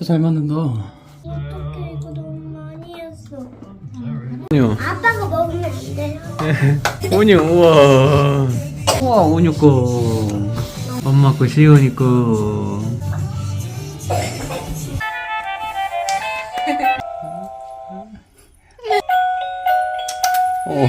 진짜 잘 맞는다. 어떡해 이거 너무 많이 했어 온유. 아빠가 먹으면 안 돼요? 온유, 우와. 우와, 온유 거. 엄마 거, 시온이 거. 어,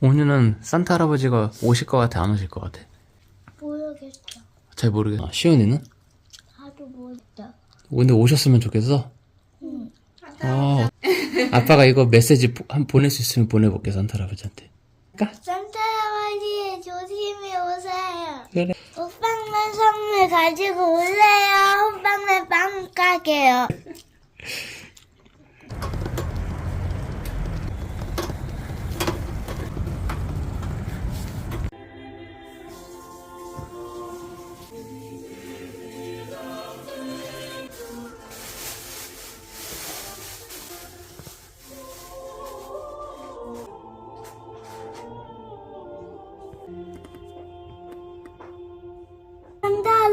온유는 산타 할아버지가 오실 것 같아, 안 오실 것 같아? 모르겠어 잘 모르겠어. 아, 시온이는? 나도 모르겠어 근데 오셨으면 좋겠어? 응. 아, 아빠가 이거 메시지 보- 한 보낼 수 있으면 보내볼게, 산타 할아버지한테. 산타 할아버지 조심히 오세요 그래. 호빵만 선물 가지고 오세요. 호빵만 빵 가게요.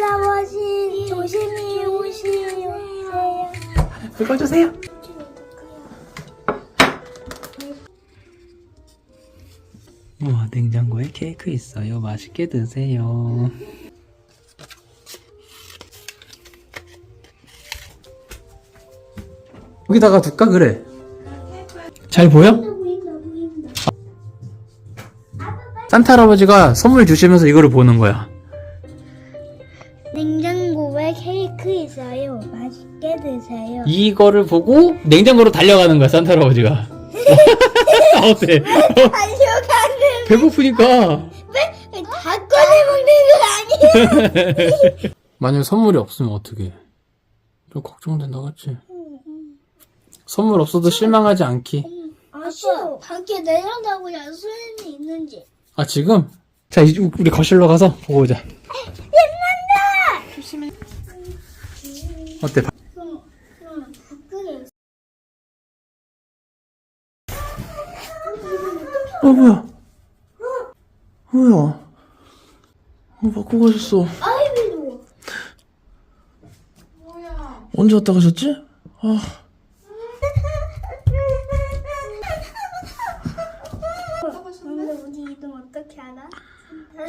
할아버지 조심히 오세요. 읽어주세요. 우와, 냉장고에 케이크 있어요. 맛있게 드세요. 여기다가 둘까? 그래. 잘 보여? 산타 할아버지가 선물 주시면서 이거를 보는 거야. 있어요. 맛있게 드세요. 이거를 보고 냉장고로 달려가는 거야, 산타 할아버지가. 어때? 달려가는 배고프니까. 다 꺼내 먹는 거 아니에요? 만약에 선물이 없으면 어떡해? 좀 걱정된다, 그치? 선물 없어도 실망하지 않기. 아 싫어. 밖에 내려다고 야수님이 있는지. 아, 지금? 자, 이제 우리 거실로 가서 보고 오자. 조심해. 어때? 바- 응, 응, 밖에 어, 뭐야? 뭐야? 어, 바꾸고 가셨어. 아이비도. 언제 왔다 가셨지? 아, 근데 우리 이름 어떻게 알아?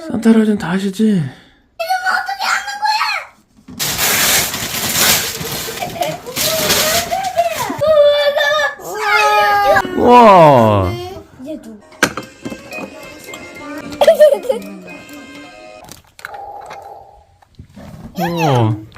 산타 할아버지는 다 아시지? 우와. 얘 누구? 우와.